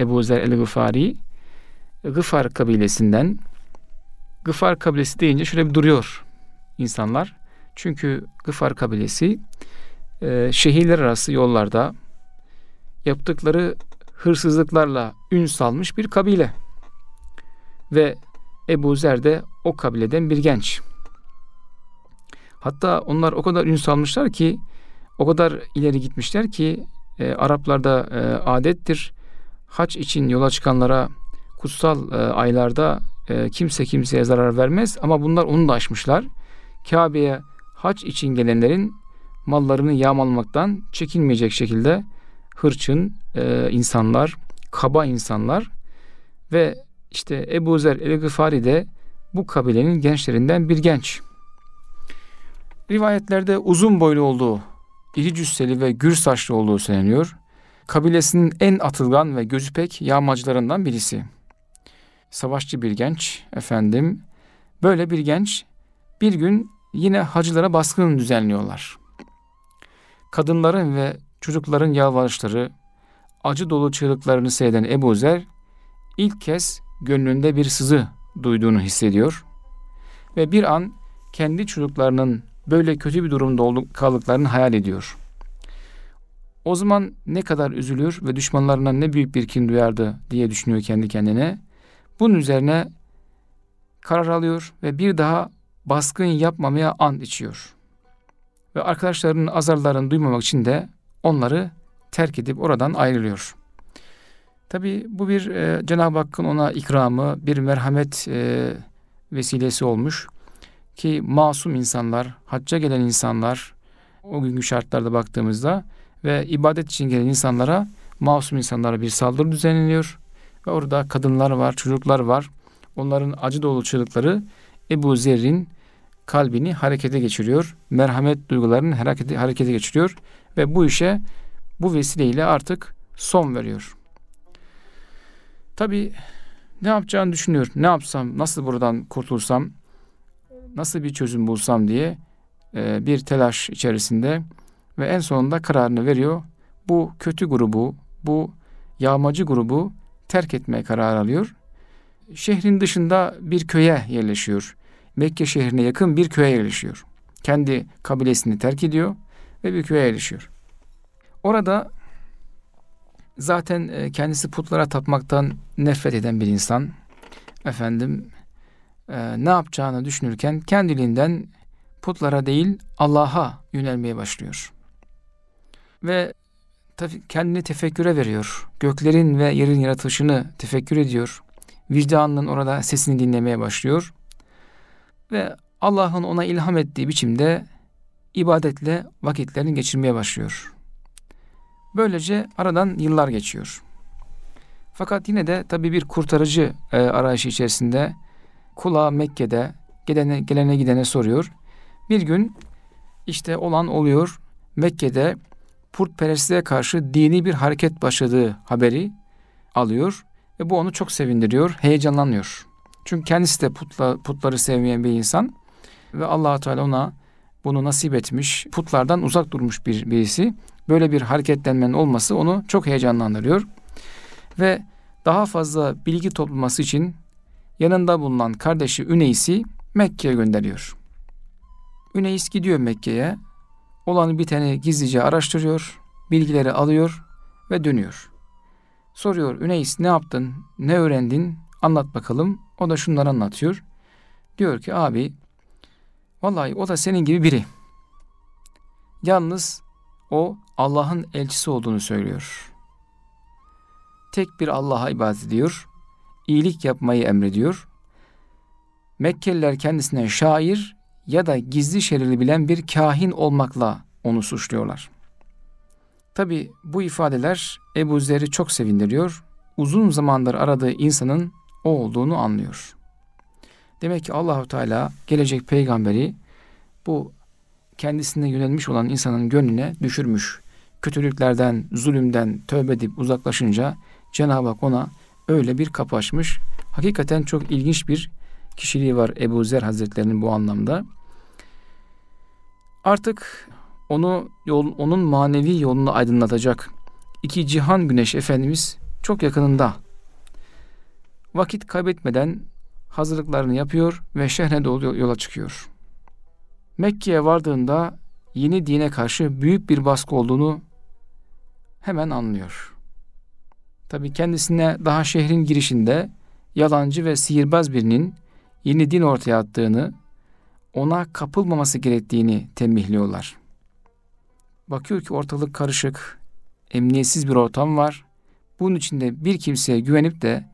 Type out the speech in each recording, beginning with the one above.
Ebu Zer el-Gıfari Gıfar kabilesinden Gıfar kabilesi deyince şöyle bir duruyor insanlar. Çünkü Gıfar kabilesi e, şehirler arası yollarda yaptıkları hırsızlıklarla ün salmış bir kabile. Ve Ebu Zer de o kabileden bir genç. Hatta onlar o kadar ün salmışlar ki o kadar ileri gitmişler ki e, Araplarda e, adettir. Haç için yola çıkanlara kutsal e, aylarda e, kimse kimseye zarar vermez ama bunlar onu da aşmışlar. Kabe'ye haç için gelenlerin mallarını yağmalamaktan çekinmeyecek şekilde hırçın e, insanlar, kaba insanlar ve işte Ebu Zer el-Gıfari de bu kabilenin gençlerinden bir genç. Rivayetlerde uzun boylu olduğu, iri cüsseli ve gür saçlı olduğu söyleniyor. Kabilesinin en atılgan ve gözü pek yağmacılarından birisi. Savaşçı bir genç efendim. Böyle bir genç bir gün yine hacılara baskın düzenliyorlar. Kadınların ve çocukların yalvarışları, acı dolu çığlıklarını seyreden Ebu Zer ilk kez gönlünde bir sızı duyduğunu hissediyor ve bir an kendi çocuklarının böyle kötü bir durumda olduk, kaldıklarını hayal ediyor. O zaman ne kadar üzülür ve düşmanlarına ne büyük bir kin duyardı diye düşünüyor kendi kendine. Bunun üzerine karar alıyor ve bir daha baskın yapmamaya and içiyor. Ve arkadaşlarının azarlarını duymamak için de onları terk edip oradan ayrılıyor. Tabi bu bir e, Cenab-ı Hakk'ın ona ikramı, bir merhamet e, vesilesi olmuş. Ki masum insanlar, hacca gelen insanlar, o günkü şartlarda baktığımızda ve ibadet için gelen insanlara, masum insanlara bir saldırı düzenleniyor. Ve orada kadınlar var, çocuklar var. Onların acı dolu çığlıkları Ebu Zer'in kalbini harekete geçiriyor. Merhamet duygularını harekete, harekete geçiriyor. Ve bu işe bu vesileyle artık son veriyor. Tabi ne yapacağını düşünüyor. Ne yapsam, nasıl buradan kurtulsam, nasıl bir çözüm bulsam diye bir telaş içerisinde ve en sonunda kararını veriyor. Bu kötü grubu, bu yağmacı grubu terk etmeye karar alıyor. Şehrin dışında bir köye yerleşiyor. Mekke şehrine yakın bir köye yerleşiyor. Kendi kabilesini terk ediyor ve bir köye yerleşiyor. Orada zaten e, kendisi putlara tapmaktan nefret eden bir insan. Efendim e, ne yapacağını düşünürken kendiliğinden putlara değil Allah'a yönelmeye başlıyor. Ve tabii kendini tefekküre veriyor. Göklerin ve yerin yaratılışını tefekkür ediyor. Vicdanının orada sesini dinlemeye başlıyor. Ve Allah'ın ona ilham ettiği biçimde ibadetle vakitlerini geçirmeye başlıyor. Böylece aradan yıllar geçiyor. Fakat yine de tabii bir kurtarıcı e, arayışı içerisinde kulağı Mekke'de gelene, gelene gidene soruyor. Bir gün işte olan oluyor. Mekke'de putperestliğe karşı dini bir hareket başladığı haberi alıyor ve bu onu çok sevindiriyor, heyecanlanıyor. Çünkü kendisi de putla, putları sevmeyen bir insan ve allah Teala ona bunu nasip etmiş, putlardan uzak durmuş bir birisi. Böyle bir hareketlenmenin olması onu çok heyecanlandırıyor. Ve daha fazla bilgi toplaması için yanında bulunan kardeşi Üneys'i Mekke'ye gönderiyor. Üneys gidiyor Mekke'ye. Olanı biteni gizlice araştırıyor, bilgileri alıyor ve dönüyor. Soruyor Üneys ne yaptın, ne öğrendin, anlat bakalım. O da şunları anlatıyor. Diyor ki abi vallahi o da senin gibi biri. Yalnız o Allah'ın elçisi olduğunu söylüyor. Tek bir Allah'a ibadet ediyor. iyilik yapmayı emrediyor. Mekkeliler kendisine şair ya da gizli şeriri bilen bir kahin olmakla onu suçluyorlar. Tabi bu ifadeler Ebu Zer'i çok sevindiriyor. Uzun zamandır aradığı insanın o olduğunu anlıyor. Demek ki Allahu Teala gelecek peygamberi bu kendisine yönelmiş olan insanın gönlüne düşürmüş. Kötülüklerden, zulümden tövbe edip uzaklaşınca Cenab-ı Hak ona öyle bir kapı açmış. Hakikaten çok ilginç bir kişiliği var Ebu Zer Hazretlerinin bu anlamda. Artık onu yol, onun manevi yolunu aydınlatacak iki cihan güneş Efendimiz çok yakınında. Vakit kaybetmeden hazırlıklarını yapıyor ve şehre doğru yola çıkıyor. Mekke'ye vardığında yeni dine karşı büyük bir baskı olduğunu hemen anlıyor. Tabi kendisine daha şehrin girişinde yalancı ve sihirbaz birinin yeni din ortaya attığını, ona kapılmaması gerektiğini tembihliyorlar. Bakıyor ki ortalık karışık, emniyetsiz bir ortam var. Bunun içinde bir kimseye güvenip de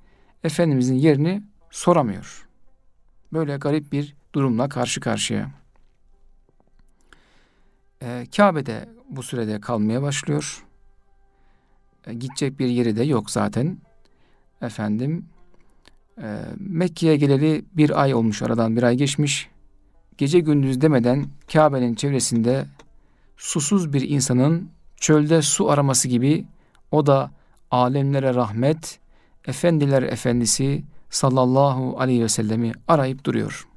Efendimizin yerini soramıyor. Böyle garip bir durumla karşı karşıya. Ee, Kabe'de bu sürede kalmaya başlıyor. Ee, gidecek bir yeri de yok zaten. Efendim e, Mekke'ye geleli bir ay olmuş aradan bir ay geçmiş. Gece gündüz demeden Kabe'nin çevresinde susuz bir insanın çölde su araması gibi o da alemlere rahmet, efendiler efendisi sallallahu aleyhi ve sellemi arayıp duruyor.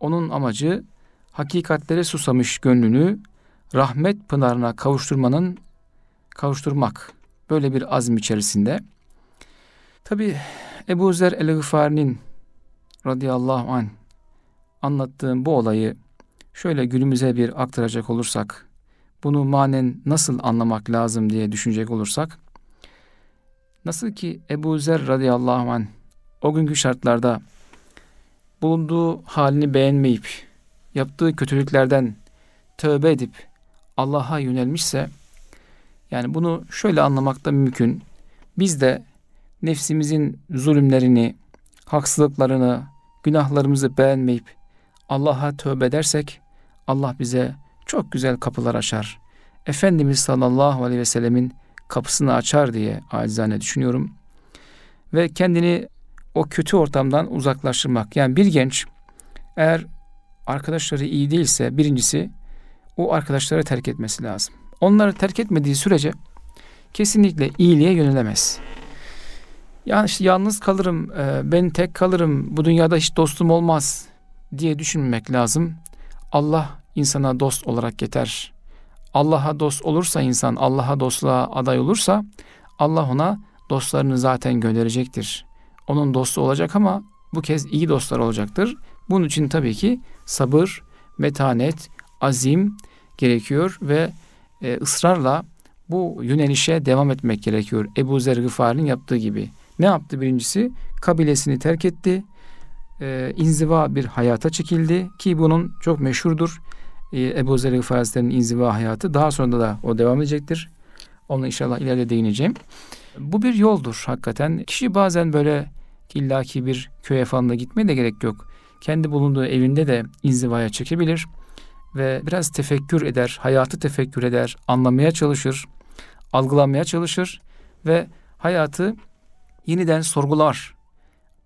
Onun amacı hakikatlere susamış gönlünü rahmet pınarına kavuşturmanın kavuşturmak. Böyle bir azm içerisinde. Tabi Ebu Zer el-Gıfari'nin radıyallahu anh anlattığım bu olayı şöyle günümüze bir aktaracak olursak, bunu manen nasıl anlamak lazım diye düşünecek olursak, nasıl ki Ebu Zer radıyallahu anh o günkü şartlarda bulunduğu halini beğenmeyip, yaptığı kötülüklerden tövbe edip Allah'a yönelmişse, yani bunu şöyle anlamak da mümkün. Biz de nefsimizin zulümlerini, haksızlıklarını, günahlarımızı beğenmeyip Allah'a tövbe edersek Allah bize çok güzel kapılar açar. Efendimiz sallallahu aleyhi ve sellemin kapısını açar diye acizane düşünüyorum. Ve kendini o kötü ortamdan uzaklaştırmak. Yani bir genç eğer arkadaşları iyi değilse birincisi o arkadaşları terk etmesi lazım. Onları terk etmediği sürece kesinlikle iyiliğe yönelemez. Yani işte yalnız kalırım, e, ben tek kalırım, bu dünyada hiç dostum olmaz diye düşünmemek lazım. Allah insana dost olarak yeter. Allah'a dost olursa insan, Allah'a dostluğa aday olursa Allah ona dostlarını zaten gönderecektir. Onun dostu olacak ama bu kez iyi dostlar olacaktır. Bunun için tabii ki sabır, metanet, azim gerekiyor ve e, ısrarla bu yönelişe devam etmek gerekiyor. Ebu Zer Gıfari'nin yaptığı gibi. Ne yaptı birincisi? Kabilesini terk etti. E, inziva bir hayata çekildi ki bunun çok meşhurdur. E, Ebu Zer Gıfari'nin inziva hayatı. Daha sonra da o devam edecektir. Onu inşallah ileride değineceğim. Bu bir yoldur hakikaten. Kişi bazen böyle illaki bir köye falan da gitmeye de gerek yok. Kendi bulunduğu evinde de inzivaya çekebilir ve biraz tefekkür eder, hayatı tefekkür eder, anlamaya çalışır, algılamaya çalışır ve hayatı yeniden sorgular.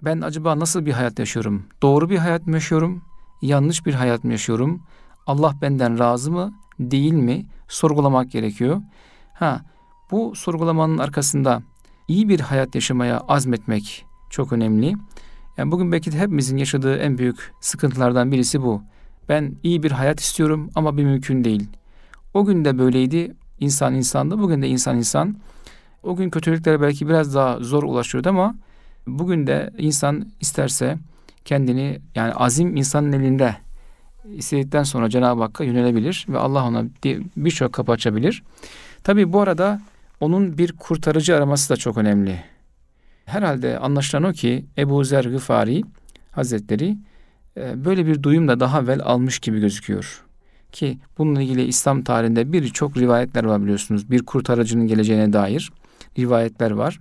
Ben acaba nasıl bir hayat yaşıyorum? Doğru bir hayat mı yaşıyorum? Yanlış bir hayat mı yaşıyorum? Allah benden razı mı? Değil mi? Sorgulamak gerekiyor. Ha, bu sorgulamanın arkasında iyi bir hayat yaşamaya azmetmek çok önemli. Yani bugün belki de hepimizin yaşadığı en büyük sıkıntılardan birisi bu. Ben iyi bir hayat istiyorum ama bir mümkün değil. O gün de böyleydi. İnsan insandı. Bugün de insan insan. O gün kötülüklere belki biraz daha zor ulaşıyordu ama bugün de insan isterse kendini yani azim insanın elinde istedikten sonra Cenab-ı Hakk'a yönelebilir ve Allah ona birçok kapı açabilir. Tabi bu arada onun bir kurtarıcı araması da çok önemli. Herhalde anlaşılan o ki Ebu Zer Gıfari Hazretleri e, böyle bir duyum da daha evvel almış gibi gözüküyor. Ki bununla ilgili İslam tarihinde birçok rivayetler var biliyorsunuz. Bir kurtarıcının geleceğine dair rivayetler var.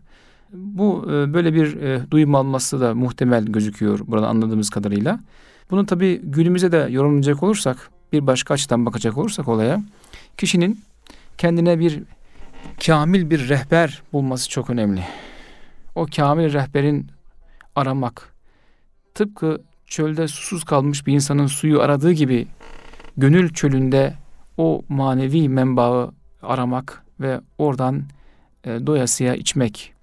Bu e, böyle bir e, duyum alması da muhtemel gözüküyor burada anladığımız kadarıyla. Bunu tabi günümüze de yorumlayacak olursak, bir başka açıdan bakacak olursak olaya, kişinin kendine bir kamil bir rehber bulması çok önemli. O kamil rehberin aramak, tıpkı çölde susuz kalmış bir insanın suyu aradığı gibi gönül çölünde o manevi menbaı aramak ve oradan e, doyasıya içmek.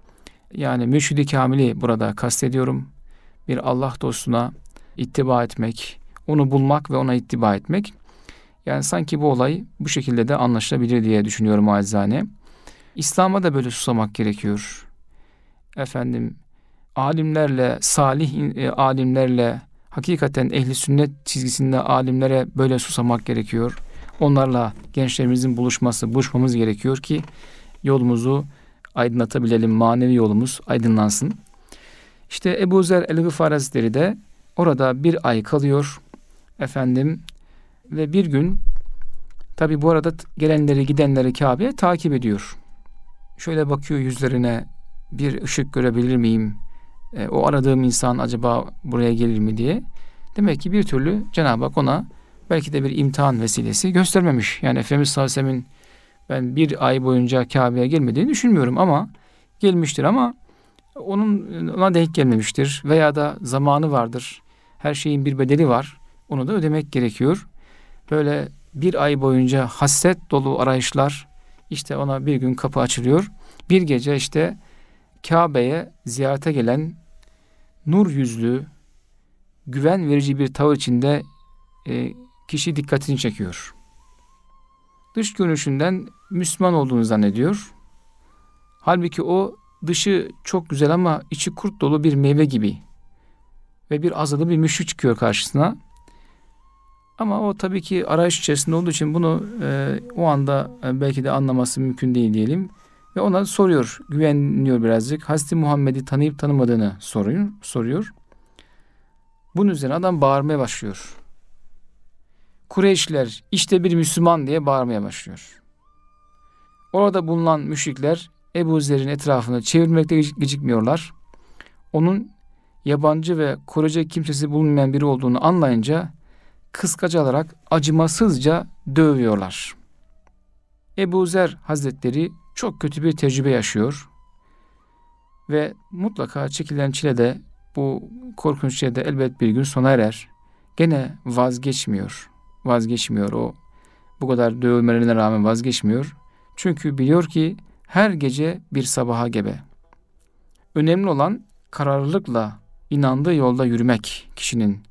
Yani mürşidi kamili burada kastediyorum. Bir Allah dostuna ittiba etmek, onu bulmak ve ona ittiba etmek. Yani sanki bu olay bu şekilde de anlaşılabilir diye düşünüyorum acizane. İslam'a da böyle susamak gerekiyor. efendim alimlerle, salih e, alimlerle, hakikaten ehli sünnet çizgisinde alimlere böyle susamak gerekiyor. Onlarla gençlerimizin buluşması, buluşmamız gerekiyor ki yolumuzu aydınlatabilelim, manevi yolumuz aydınlansın. İşte Ebu Zer el-Gıfar Hazretleri de orada bir ay kalıyor efendim ve bir gün tabi bu arada gelenleri gidenleri Kabe'ye takip ediyor. Şöyle bakıyor yüzlerine bir ışık görebilir miyim? E, o aradığım insan acaba buraya gelir mi diye. Demek ki bir türlü Cenab-ı Hak ona belki de bir imtihan vesilesi göstermemiş. Yani Efendimiz sallallahu aleyhi ve sellem'in ben bir ay boyunca Kabe'ye gelmediğini düşünmüyorum ama gelmiştir ama onun ona denk gelmemiştir veya da zamanı vardır. Her şeyin bir bedeli var. Onu da ödemek gerekiyor. Böyle bir ay boyunca hasret dolu arayışlar işte ona bir gün kapı açılıyor. Bir gece işte Kabe'ye ziyarete gelen nur yüzlü, güven verici bir tavır içinde e, kişi dikkatini çekiyor. Dış görünüşünden Müslüman olduğunu zannediyor. Halbuki o dışı çok güzel ama içi kurt dolu bir meyve gibi. Ve bir azılı bir müşrik çıkıyor karşısına. Ama o tabii ki arayış içerisinde olduğu için bunu e, o anda e, belki de anlaması mümkün değil diyelim. Ve ona soruyor, güveniyor birazcık. Hazreti Muhammed'i tanıyıp tanımadığını soruyor. soruyor. Bunun üzerine adam bağırmaya başlıyor. Kureyşler işte bir Müslüman diye bağırmaya başlıyor. Orada bulunan müşrikler Ebu Zer'in etrafını çevirmekte gecikmiyorlar. Onun yabancı ve koruyacak kimsesi bulunmayan biri olduğunu anlayınca kıskaç alarak acımasızca dövüyorlar. Ebu Zer Hazretleri çok kötü bir tecrübe yaşıyor. Ve mutlaka çekilen çile de bu korkunç çile elbet bir gün sona erer. Gene vazgeçmiyor. Vazgeçmiyor o. Bu kadar dövülmelerine rağmen vazgeçmiyor. Çünkü biliyor ki her gece bir sabaha gebe. Önemli olan kararlılıkla inandığı yolda yürümek kişinin.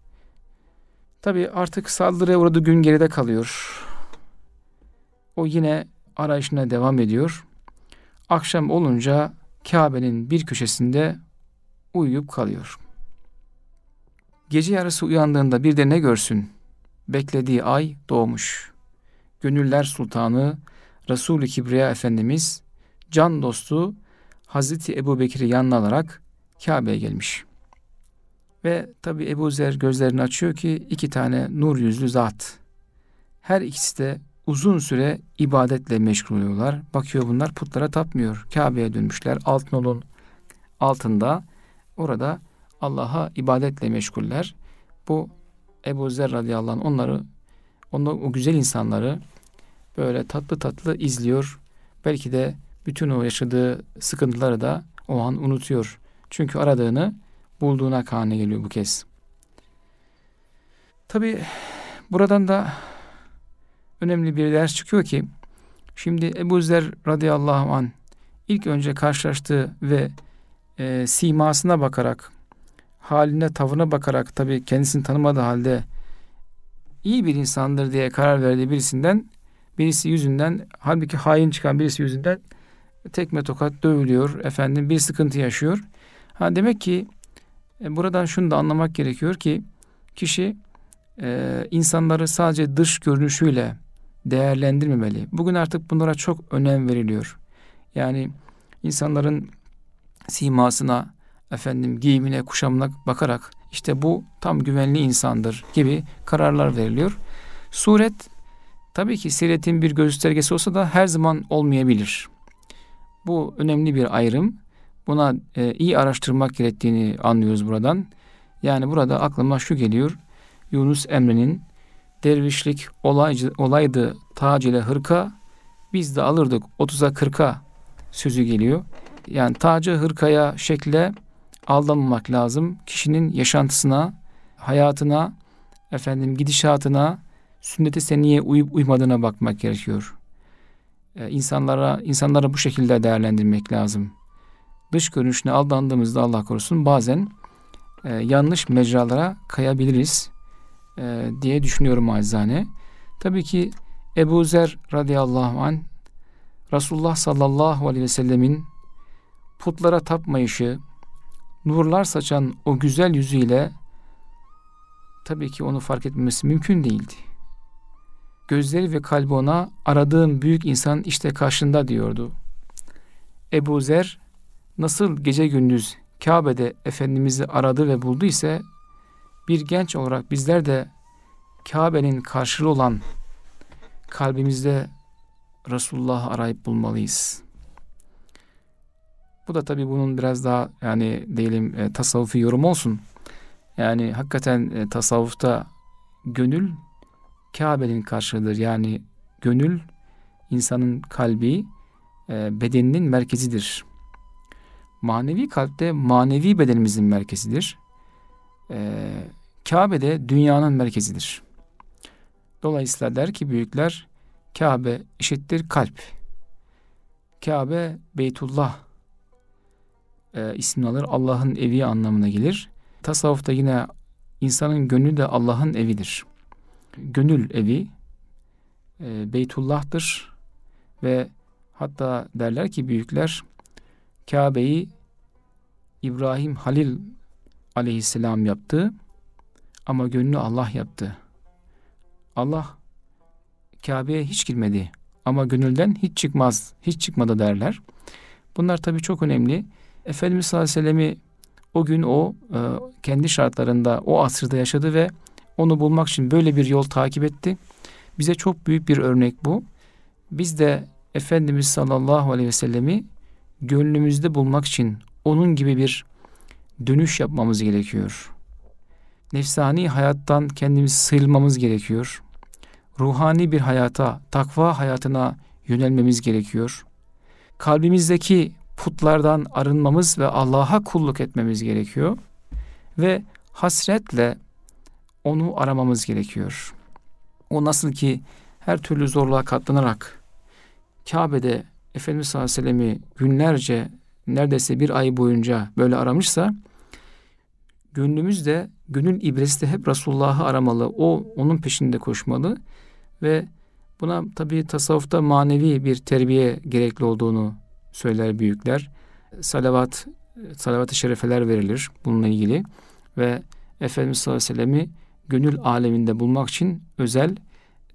Tabi artık saldırıya uğradığı gün geride kalıyor. O yine arayışına devam ediyor. Akşam olunca Kabe'nin bir köşesinde uyuyup kalıyor. Gece yarısı uyandığında bir de ne görsün? Beklediği ay doğmuş. Gönüller Sultanı Resul-i Kibriya Efendimiz can dostu Hazreti Ebu Bekir'i yanına alarak Kabe'ye gelmiş. Ve tabi Ebu Zer gözlerini açıyor ki iki tane nur yüzlü zat. Her ikisi de uzun süre ibadetle meşgul oluyorlar. Bakıyor bunlar putlara tapmıyor. Kabe'ye dönmüşler. Altın olun altında orada Allah'a ibadetle meşguller. Bu Ebu Zer radıyallahu anh onları onu, o güzel insanları böyle tatlı tatlı izliyor. Belki de bütün o yaşadığı sıkıntıları da o an unutuyor. Çünkü aradığını bulduğuna kane geliyor bu kez. Tabi buradan da önemli bir ders çıkıyor ki şimdi Ebu Zer radıyallahu an ilk önce karşılaştığı ve e, simasına bakarak haline tavrına bakarak tabi kendisini tanımadığı halde iyi bir insandır diye karar verdiği birisinden birisi yüzünden halbuki hain çıkan birisi yüzünden tekme tokat dövülüyor efendim bir sıkıntı yaşıyor. Ha demek ki e, buradan şunu da anlamak gerekiyor ki kişi e, insanları sadece dış görünüşüyle değerlendirmemeli. Bugün artık bunlara çok önem veriliyor. Yani insanların simasına, efendim giyimine, kuşamına bakarak işte bu tam güvenli insandır gibi kararlar veriliyor. Suret tabii ki siretin bir göstergesi olsa da her zaman olmayabilir. Bu önemli bir ayrım. Buna e, iyi araştırmak gerektiğini anlıyoruz buradan. Yani burada aklıma şu geliyor. Yunus Emre'nin dervişlik olaycı, olaydı tac ile hırka biz de alırdık 30'a 40'a sözü geliyor. Yani tacı hırkaya şekle aldanmamak lazım. Kişinin yaşantısına, hayatına, efendim gidişatına, sünneti seniye uyup uymadığına bakmak gerekiyor. Ee, insanlara insanlara bu şekilde değerlendirmek lazım. Dış görünüşüne aldandığımızda Allah korusun bazen e, yanlış mecralara kayabiliriz e, diye düşünüyorum acizane. Tabii ki Ebu Zer radıyallahu an Resulullah sallallahu aleyhi ve sellemin putlara tapmayışı, nurlar saçan o güzel yüzüyle tabii ki onu fark etmemesi mümkün değildi. Gözleri ve kalbi ona aradığım büyük insan işte karşında diyordu. Ebu Zer nasıl gece gündüz Kabe'de Efendimiz'i aradı ve buldu ise bir genç olarak bizler de Kabe'nin karşılığı olan kalbimizde Resulullah'ı arayıp bulmalıyız. Bu da tabii bunun biraz daha yani diyelim e, tasavvufi yorum olsun. Yani hakikaten e, tasavvufta gönül Kabe'nin karşılığıdır. Yani gönül insanın kalbi e, bedeninin merkezidir. Manevi kalpte manevi bedenimizin merkezidir. E, Kabe de dünyanın merkezidir. Dolayısıyla der ki büyükler Kabe eşittir kalp. Kabe Beytullah e, ismini alır. Allah'ın evi anlamına gelir. Tasavvufta yine insanın gönlü de Allah'ın evidir. Gönül evi e, Beytullah'tır ve hatta derler ki büyükler Kabe'yi İbrahim Halil aleyhisselam yaptı ama gönlü Allah yaptı. Allah Kabe'ye hiç girmedi ama gönülden hiç çıkmaz, hiç çıkmadı derler. Bunlar tabii çok önemli. Efendimiz sallallahu aleyhi ve sellem'i o gün o e, kendi şartlarında o asırda yaşadı ve onu bulmak için böyle bir yol takip etti. Bize çok büyük bir örnek bu. Biz de Efendimiz sallallahu aleyhi ve sellemi gönlümüzde bulmak için onun gibi bir dönüş yapmamız gerekiyor. Nefsani hayattan kendimizi sıyrılmamız gerekiyor. Ruhani bir hayata, takva hayatına yönelmemiz gerekiyor. Kalbimizdeki putlardan arınmamız ve Allah'a kulluk etmemiz gerekiyor. Ve hasretle onu aramamız gerekiyor. O nasıl ki her türlü zorluğa katlanarak Kabe'de Efendimiz sallallahu aleyhi ve sellem'i günlerce neredeyse bir ay boyunca böyle aramışsa gönlümüz de gönül ibresi de hep Resulullah'ı aramalı. O onun peşinde koşmalı ve buna tabi tasavvufta manevi bir terbiye gerekli olduğunu söyler büyükler. Salavat, salavat-ı şerefeler verilir bununla ilgili ve Efendimiz sallallahu aleyhi ve sellem'i gönül aleminde bulmak için özel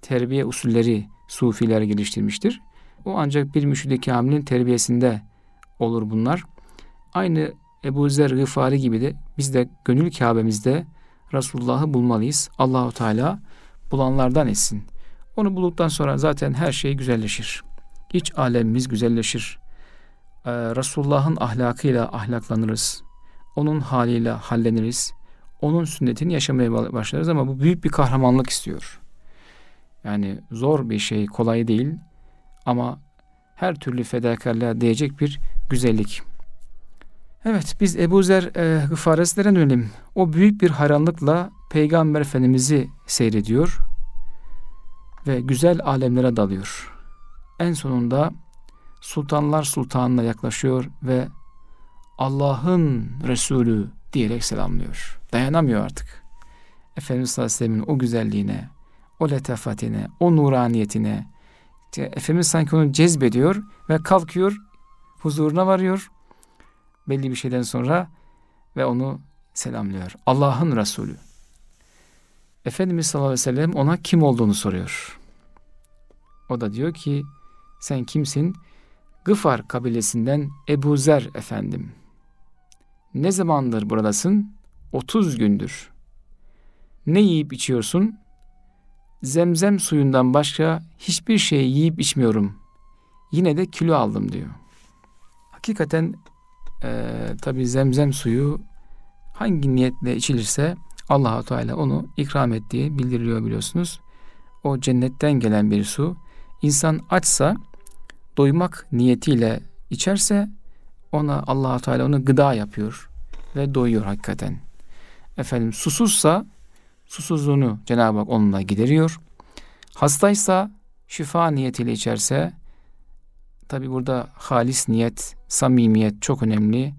terbiye usulleri sufiler geliştirmiştir. O ancak bir müşid-i kamilin terbiyesinde olur bunlar. Aynı Ebu Zer Gıfari gibi de biz de gönül Kabe'mizde Resulullah'ı bulmalıyız. Allahu Teala bulanlardan etsin. Onu bulduktan sonra zaten her şey güzelleşir. İç alemimiz güzelleşir. Ee, Resulullah'ın ahlakıyla ahlaklanırız. Onun haliyle halleniriz. Onun sünnetini yaşamaya başlarız ama bu büyük bir kahramanlık istiyor. Yani zor bir şey, kolay değil ama her türlü fedakarlığa değecek bir güzellik. Evet biz Ebu Zer e, Gıfares'lere dönelim. O büyük bir hayranlıkla Peygamber Efendimiz'i seyrediyor ve güzel alemlere dalıyor. En sonunda Sultanlar Sultanı'na yaklaşıyor ve Allah'ın Resulü diyerek selamlıyor. Dayanamıyor artık. Efendimiz sallallahu aleyhi ve sellem'in o güzelliğine, o letafatine, o nuraniyetine, Efendimiz sanki onu cezbediyor ve kalkıyor, huzuruna varıyor belli bir şeyden sonra ve onu selamlıyor. Allah'ın Resulü. Efendimiz sallallahu aleyhi ve sellem ona kim olduğunu soruyor. O da diyor ki sen kimsin? Gıfar kabilesinden Ebu Zer efendim. Ne zamandır buradasın? 30 gündür. Ne yiyip içiyorsun? Zemzem suyundan başka hiçbir şey yiyip içmiyorum. Yine de kilo aldım diyor. Hakikaten e, tabi zemzem suyu hangi niyetle içilirse Allahu Teala onu ikram ettiği bildiriliyor biliyorsunuz. O cennetten gelen bir su. İnsan açsa doymak niyetiyle içerse ona allah Teala onu gıda yapıyor ve doyuyor hakikaten. Efendim susuzsa susuzluğunu Cenab-ı Hak onunla gideriyor. Hastaysa şifa niyetiyle içerse tabi burada halis niyet, samimiyet çok önemli.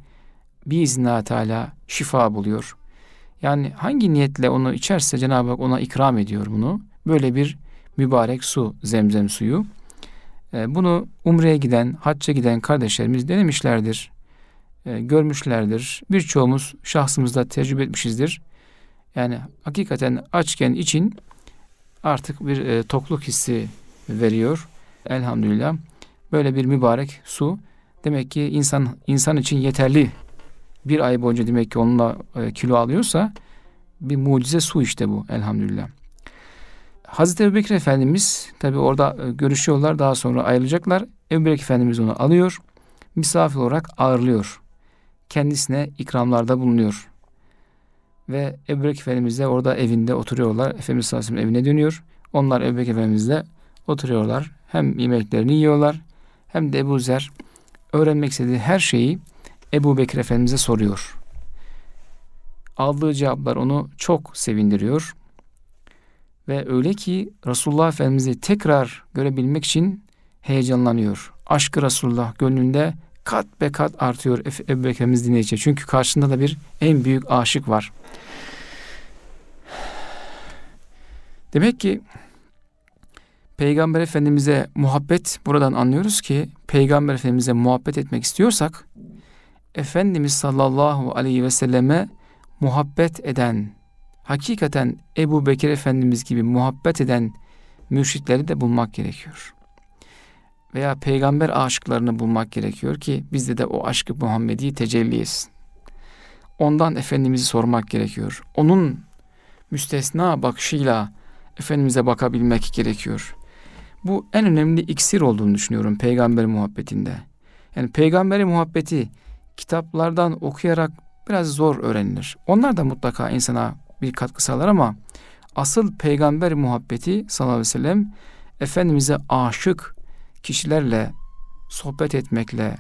Bir izna Teala şifa buluyor. Yani hangi niyetle onu içerse Cenab-ı Hak ona ikram ediyor bunu. Böyle bir mübarek su, zemzem suyu. E, bunu umreye giden, hacca giden kardeşlerimiz denemişlerdir. e, görmüşlerdir. Birçoğumuz şahsımızda tecrübe etmişizdir. Yani hakikaten açken için artık bir e, tokluk hissi veriyor. Elhamdülillah. Böyle bir mübarek su demek ki insan insan için yeterli. Bir ay boyunca demek ki onunla kilo alıyorsa bir mucize su işte bu elhamdülillah. Hazreti Ebu Bekir Efendimiz tabi orada e, görüşüyorlar daha sonra ayrılacaklar. Ebu Bekir Efendimiz onu alıyor. Misafir olarak ağırlıyor. Kendisine ikramlarda bulunuyor. Ve Ebu Bekir Efendimiz de orada evinde oturuyorlar. Efendimiz sallallahu aleyhi ve evine dönüyor. Onlar Ebu Bekir Efendimizle oturuyorlar. Hem yemeklerini yiyorlar hem de Ebu Zer öğrenmek istediği her şeyi Ebu Bekir Efendimiz'e soruyor. Aldığı cevaplar onu çok sevindiriyor. Ve öyle ki Resulullah Efendimiz'i tekrar görebilmek için heyecanlanıyor. Aşkı Resulullah gönlünde kat be kat artıyor Ebu Bekir Efendimiz dinleyince. Çünkü karşında da bir en büyük aşık var. Demek ki Peygamber Efendimiz'e muhabbet buradan anlıyoruz ki Peygamber Efendimiz'e muhabbet etmek istiyorsak Efendimiz sallallahu aleyhi ve selleme muhabbet eden hakikaten Ebu Bekir Efendimiz gibi muhabbet eden mürşitleri de bulmak gerekiyor. Veya peygamber aşıklarını bulmak gerekiyor ki bizde de o aşkı Muhammedi tecelli etsin. Ondan Efendimiz'i sormak gerekiyor. Onun müstesna bakışıyla Efendimiz'e bakabilmek gerekiyor. Bu en önemli iksir olduğunu düşünüyorum peygamber muhabbetinde. Yani peygamberi muhabbeti kitaplardan okuyarak biraz zor öğrenilir. Onlar da mutlaka insana bir katkı sağlar ama asıl peygamber muhabbeti sallallahu aleyhi ve sellem Efendimiz'e aşık kişilerle sohbet etmekle,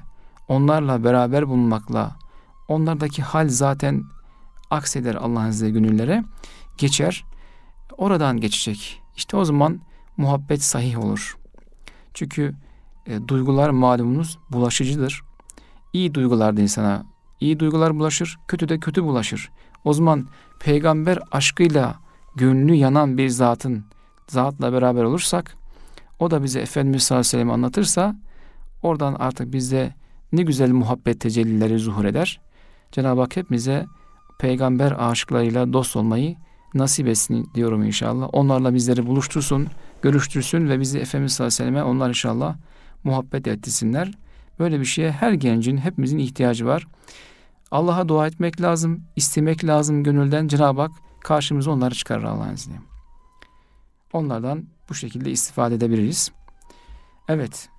onlarla beraber bulunmakla, onlardaki hal zaten akseder Allah'ın izniyle gönüllere geçer. Oradan geçecek. İşte o zaman muhabbet sahih olur. Çünkü e, duygular malumunuz bulaşıcıdır. İyi duygular da insana iyi duygular bulaşır, kötü de kötü bulaşır. O zaman peygamber aşkıyla gönlü yanan bir zatın zatla beraber olursak o da bize Efendimiz sallallahu aleyhi ve sellem anlatırsa oradan artık bizde ne güzel muhabbet tecellileri zuhur eder. Cenab-ı Hak hepimize peygamber aşıklarıyla dost olmayı nasip etsin diyorum inşallah. Onlarla bizleri buluştursun, görüştürsün ve bizi Efendimiz sallallahu aleyhi ve selleme onlar inşallah muhabbet ettirsinler. Böyle bir şeye her gencin, hepimizin ihtiyacı var. Allah'a dua etmek lazım, istemek lazım gönülden. Cenab-ı Hak karşımıza onları çıkarır Allah'ın izniyle. Onlardan bu şekilde istifade edebiliriz. Evet.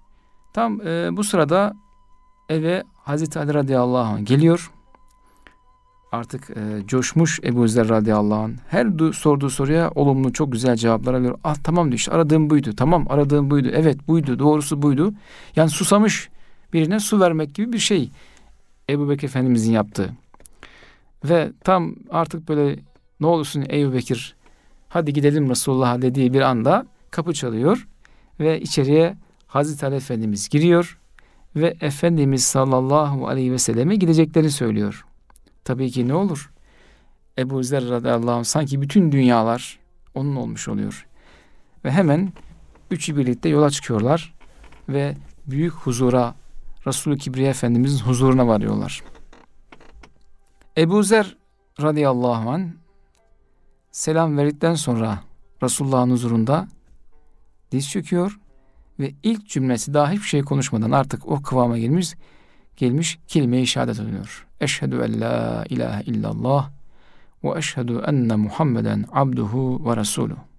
Tam e, bu sırada eve Hazreti Ali radıyallahu anh geliyor. Artık e, coşmuş Ebu Zer radıyallahu anh. Her du- sorduğu soruya olumlu çok güzel cevaplar alıyor. Ah tamam diyor işte aradığım buydu. Tamam aradığım buydu. Evet buydu. Doğrusu buydu. Yani susamış birine su vermek gibi bir şey. Ebu Bekir Efendimizin yaptığı. Ve tam artık böyle ne olursun Ebu Bekir hadi gidelim Resulullah'a dediği bir anda kapı çalıyor ve içeriye Hazreti Ali Efendimiz giriyor ve Efendimiz sallallahu aleyhi ve selleme gideceklerini söylüyor. Tabii ki ne olur? Ebu Zer radıyallahu anh sanki bütün dünyalar onun olmuş oluyor. Ve hemen üçü birlikte yola çıkıyorlar ve büyük huzura Resulü Kibriya Efendimizin huzuruna varıyorlar. Ebu Zer radıyallahu anh selam verdikten sonra Resulullah'ın huzurunda diz çöküyor ve ilk cümlesi daha hiçbir şey konuşmadan artık o kıvama gelmiş gelmiş kelime-i şehadet ediyor. Eşhedü en la ilahe illallah ve eşhedü enne Muhammeden abduhu ve resuluhu.